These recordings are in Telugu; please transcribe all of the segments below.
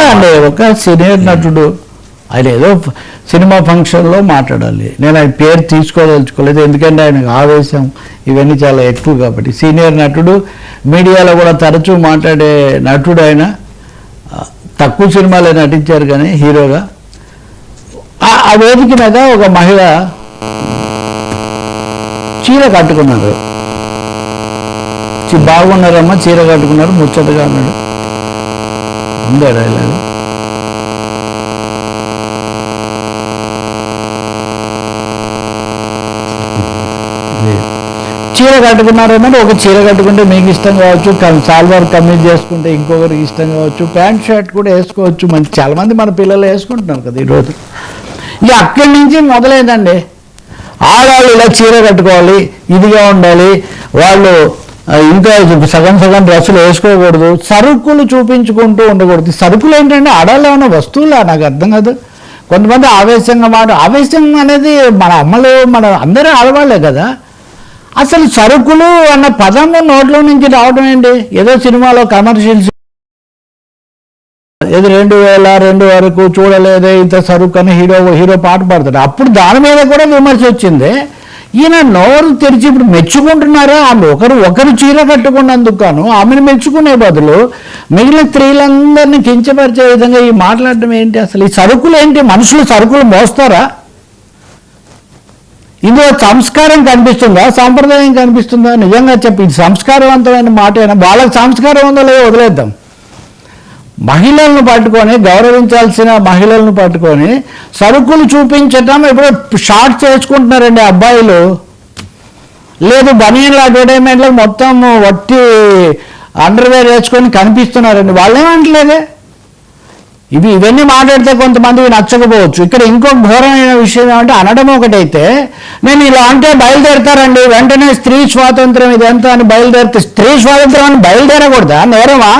చాలా అండి ఒక సీనియర్ నటుడు. ఆయన ఏదో సినిమా ఫంక్షన్లో మాట్లాడాలి. నేను ఆయన పేరు తీసుకోదలుచుకోలేదు. ఎందుకంటే ఆయనకు ఆవేశం ఇవన్నీ చాలా ఎక్కువ కాబట్టి. సీనియర్ నటుడు మీడియాలో కూడా తరచూ మాట్లాడే నటుడు ఆయన తక్కువ సినిమాలే నటించారు కానీ హీరోగా. ఆ- వేదిక మీద ఒక మహిళ చీర కట్టుకున్నారు బాగున్నారమ్మా చీర కట్టుకున్నారు ముచ్చటగా అన్నాడు ఉందా డైలాగ్ చీర కట్టుకున్నారేమంటే ఒక చీర కట్టుకుంటే మీకు ఇష్టం కావచ్చు సాల్వార్ కమ్మీజ్ చేసుకుంటే ఇంకొకరికి ఇష్టం కావచ్చు ప్యాంట్ షర్ట్ కూడా వేసుకోవచ్చు. మంచి చాలా మంది మన పిల్లలు వేసుకుంటున్నారు కదా ఈరోజు ఇక అక్కడి నుంచి మొదలైందండి. ఆడవాళ్ళు ఇలా చీర కట్టుకోవాలి ఇదిగా ఉండాలి. వాళ్ళు ఇంకా సగం సగం డ్రెస్సులు వేసుకోకూడదు. సరుకులు చూపించుకుంటూ ఉండకూడదు. సరుకులు ఏంటంటే అడలో ఉన్న వస్తువులా? నాకు అర్థం కాదు. కొంతమంది ఆవేశంగా మాట ఆవేశం అనేది మన అమ్మలు మన అందరూ ఆడవాళ్ళే కదా. అసలు సరుకులు అన్న పదము నోట్లో నుంచి రావడం ఏంటి? ఏదో సినిమాలో కమర్షియల్స్ ఏదో రెండు వేల రెండు వరకు చూడలేదే ఇంత సరుకు అని హీరో హీరో పాట పాడతాడు. అప్పుడు దాని మీద కూడా విమర్శ వచ్చింది. ఈయన నోరు తెరిచి ఇప్పుడు మెచ్చుకుంటున్నారా? ఆమె ఒకరు ఒకరు చీర కట్టుకున్నందుకు గాను ఆమెను మెచ్చుకునే బదులు మిగిలిన స్త్రీలందరినీ కించపరిచే విధంగా ఈ మాట్లాడటం ఏంటి? అసలు ఈ సరుకులు ఏంటి? మనుషులు సరుకులు మోస్తారా? ఇందులో సంస్కారం కనిపిస్తుందా? సాంప్రదాయం కనిపిస్తుందా? నిజంగా చెప్పి ఇది సంస్కారవంతమైన మాట అయినా వాళ్ళకి సంస్కారం ఉందో లేదో వదిలేద్దాం. మహిళలను పట్టుకొని గౌరవించాల్సిన మహిళలను పట్టుకొని సరుకులు చూపించటం ఇప్పుడు షార్ట్స్ వేసుకుంటున్నారండి అబ్బాయిలు. లేదు బనియన్ల అడ్వర్టైజ్మెంట్లో మొత్తం వట్టి అండర్వేర్ వేసుకొని కనిపిస్తున్నారండి. వాళ్ళేమంటలేదే? ఇవి ఇవన్నీ మాట్లాడితే కొంతమందికి నచ్చకపోవచ్చు. ఇక్కడ ఇంకో ఘోరమైన విషయం ఏమంటే అనడం ఒకటైతే నేను ఇలా అంటే బయలుదేరతారండి వెంటనే స్త్రీ స్వాతంత్రం ఇదంతా అని బయలుదేరితే స్త్రీ స్వాతంత్రం అని బయలుదేరకూడదా? నేరమా?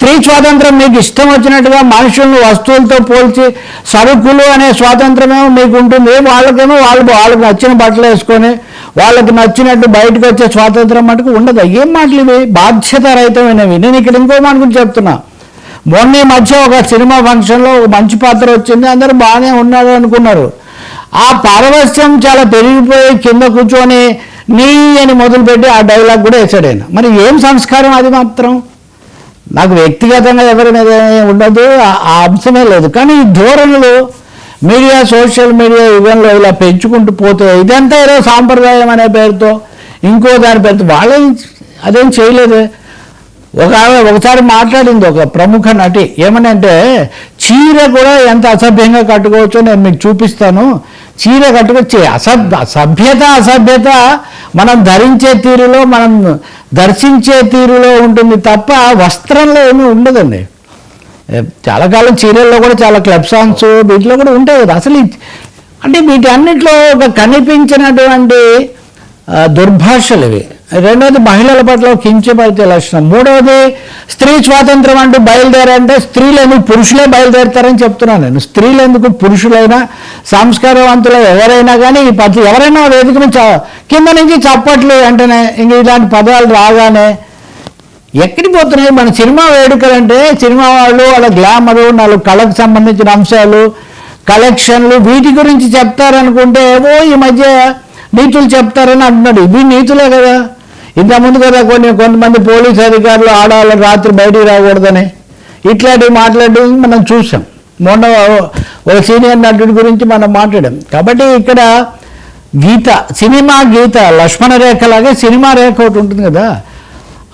స్త్రీ స్వాతంత్రం మీకు ఇష్టం వచ్చినట్టుగా మనుషులను వస్తువులతో పోల్చి సరుకులు అనే స్వాతంత్రమేమో మీకు ఉంటుంది వాళ్ళకేమో వాళ్ళు వాళ్ళకి నచ్చిన బట్టలు వేసుకొని వాళ్ళకి నచ్చినట్టు బయటకు వచ్చే స్వాతంత్రం మటుకు ఉండదు. ఏం మాటలు ఇవి? బాధ్యతారహితమైనవి. నేను ఇక్కడ ఇంకో మాట గురించి చెప్తున్నా. మొన్న ఈ మధ్య ఒక సినిమా ఫంక్షన్లో ఒక మంచి పాత్ర వచ్చింది. అందరూ బాగానే ఉన్నారు అనుకున్నారు. ఆ పారవస్యం చాలా పెరిగిపోయి కింద కూర్చొని నీ అని మొదలుపెట్టి ఆ డైలాగ్ కూడా వేసాడు ఆయన. మరి ఏం సంస్కారం అది మాత్రం? నాకు వ్యక్తిగతంగా ఎవరి మీద ఉండదు ఆ ఆ అంశమే లేదు. కానీ ఈ ధోరణులు మీడియా సోషల్ మీడియా యుగంలో ఇలా పెంచుకుంటూ పోతే ఇదంతా ఏదో సాంప్రదాయం అనే పేరుతో ఇంకో దాని పేరుతో వాళ్ళేం అదేం చేయలేదే. ఒక ఆమె ఒకసారి మాట్లాడింది ఒక ప్రముఖ నటి. ఏమనంటే చీర కూడా ఎంత అసభ్యంగా కట్టుకోవచ్చో నేను మీకు చూపిస్తాను. చీర కట్టుకొచ్చే అసభ్య సభ్యత అసభ్యత మనం ధరించే తీరులో మనం దర్శించే తీరులో ఉంటుంది తప్ప వస్త్రంలో ఏమీ ఉండదండి. చాలా కాలం చీరల్లో కూడా చాలా క్లబ్ సాంగ్స్ వీటిలో కూడా ఉంటాయి. కదా అసలు అంటే వీటి అన్నింటిలో ఒక కనిపించినటువంటి దుర్భాషలు ఇవి. రెండవది మహిళల పట్ల కించపరిచే లక్షణం. మూడవది స్త్రీ స్వాతంత్రం అంటూ బయలుదేరంటే స్త్రీలు ఎందుకు పురుషులే బయలుదేరుతారని చెప్తున్నాను నేను. స్త్రీలు ఎందుకు పురుషులైనా సంస్కారవంతులు ఎవరైనా కానీ ఈ పద్ధతి ఎవరైనా వేదిక నుంచి కింద నుంచి చప్పట్లు వెంటనే ఇంక ఇలాంటి పదాలు రాగానే ఎక్కడికి పోతున్నాయి? మన సినిమా వేడుకలంటే సినిమా వాళ్ళు వాళ్ళ గ్లామరు నాలుగు కళకు సంబంధించిన అంశాలు కలెక్షన్లు వీటి గురించి చెప్తారనుకుంటే ఏవో ఈ మధ్య నీతులు చెప్తారని అంటున్నాడు. ఇవి నీతులే కదా. ఇంతకుముందు కదా కొన్ని కొంతమంది పోలీస్ అధికారులు ఆడవాళ్ళు రాత్రి బయటికి రాకూడదని. ఇట్లాంటివి మాట్లాడడం మనం చూసాం. మొన్న ఒక సీనియర్ నటుడి గురించి మనం మాట్లాడాం. కాబట్టి ఇక్కడ గీత సినిమా గీత లక్ష్మణ రేఖలాగే సినిమా రేఖ ఒకటి ఉంటుంది కదా.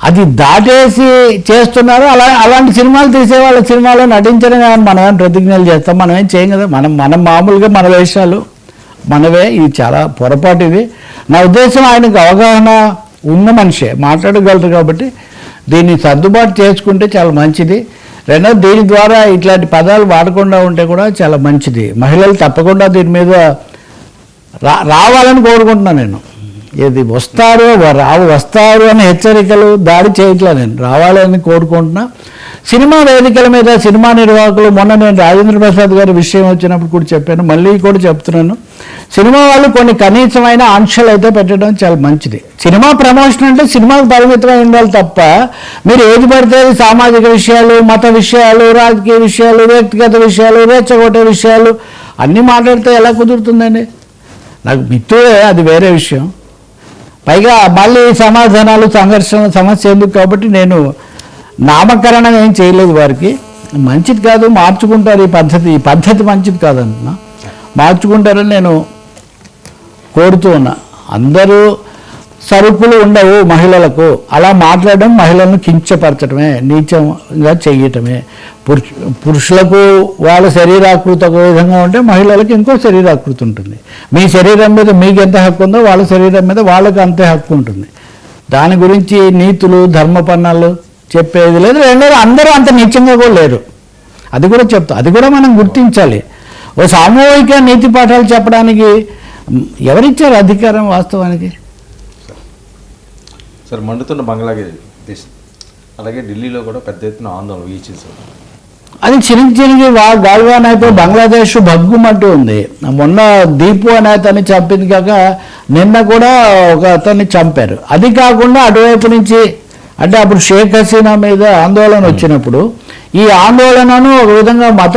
అది దాటేసి చేస్తున్నారు. అలా అలాంటి సినిమాలు తీసే వాళ్ళ సినిమాలో నటించడం కానీ మనం ఏం ప్రతిజ్ఞలు చేస్తాం. మనం ఏం చేయం కదా? మనం మనం మామూలుగా మన వేషాలు. మనవే ఇది చాలా పొరపాటు ఇది. నా ఉద్దేశం ఆయనకు అవగాహన ఉన్న మనిషే మాట్లాడగలరు కాబట్టి దీన్ని సర్దుబాటు చేసుకుంటే చాలా మంచిది. రెండోది దీని ద్వారా ఇట్లాంటి పదాలు వాడకుండా ఉంటే కూడా చాలా మంచిది. మహిళలు తప్పకుండా దీని మీద రా రావాలని కోరుకుంటున్నాను నేను. ఏది వస్తారో రావు వస్తారు అనే హెచ్చరికలు దాడి చేయట్లే నేను. రావాలని కోరుకుంటున్నా. సినిమా వేదికల మీద సినిమా నిర్వాహకులు మొన్న నేను రాజేంద్ర ప్రసాద్ గారి విషయం వచ్చినప్పుడు కూడా చెప్పాను మళ్ళీ కూడా చెప్తున్నాను. సినిమా వాళ్ళు కొన్ని కనీసమైన ఆంక్షలు అయితే పెట్టడం చాలా మంచిది. సినిమా ప్రమోషన్ అంటే సినిమాకు పరిమితమై ఉండాలి తప్ప మీరు ఏది పడితే సామాజిక విషయాలు మత విషయాలు రాజకీయ విషయాలు వ్యక్తిగత విషయాలు రెచ్చగొట్టే విషయాలు అన్నీ మాట్లాడితే ఎలా కుదురుతుందండి? నాకు మిత్రుడే అది వేరే విషయం. పైగా మళ్ళీ సమాధానాలు సంఘర్షణ సమస్య ఎందుకు కాబట్టి నేను నామకరణం ఏం చేయలేదు వారికి. మంచిది కాదు మార్చుకుంటారు ఈ పద్ధతి ఈ పద్ధతి మంచిది కాదంటున్నా. మార్చుకుంటారని నేను కోరుతూ ఉన్నా. అందరూ సరుకులు ఉండవు మహిళలకు. అలా మాట్లాడడం మహిళలను కించపరచడమే నీచంగా చేయటమే. పురుషులకు వాళ్ళ శరీరాకృతి ఒక విధంగా ఉంటే మహిళలకు ఇంకో శరీరాకృతి ఉంటుంది. మీ శరీరం మీద మీకు ఎంత హక్కు ఉందో వాళ్ళ శరీరం మీద వాళ్ళకి అంతే హక్కు ఉంటుంది. దాని గురించి నీతులు ధర్మపన్నాలు చెప్పేది లేదు. రెండోది అందరూ అంత నీచంగా కూడా లేరు. అది కూడా చెప్తా అది కూడా మనం గుర్తించాలి. ఓ సామూహిక నీతి పాఠాలు చెప్పడానికి ఎవరిచ్చారు అధికారం వాస్తవానికి? సార్ మండుతున్న బంగ్లాదేశ్ అలాగే ఢిల్లీలో కూడా పెద్ద ఎత్తున ఆందోళన వీచింది అది చిరిగి చిరిగి వా గాల్వాన్ అయితే బంగ్లాదేశ్ భగ్గుమంటూ ఉంది. మొన్న దీపు అనే అతన్ని చంపింది కాక నిన్న కూడా ఒక అతన్ని చంపారు. అది కాకుండా అటువైపు నుంచి అంటే అప్పుడు షేక్ హసీనా మీద ఆందోళన వచ్చినప్పుడు ఈ ఆందోళనను ఒక విధంగా మత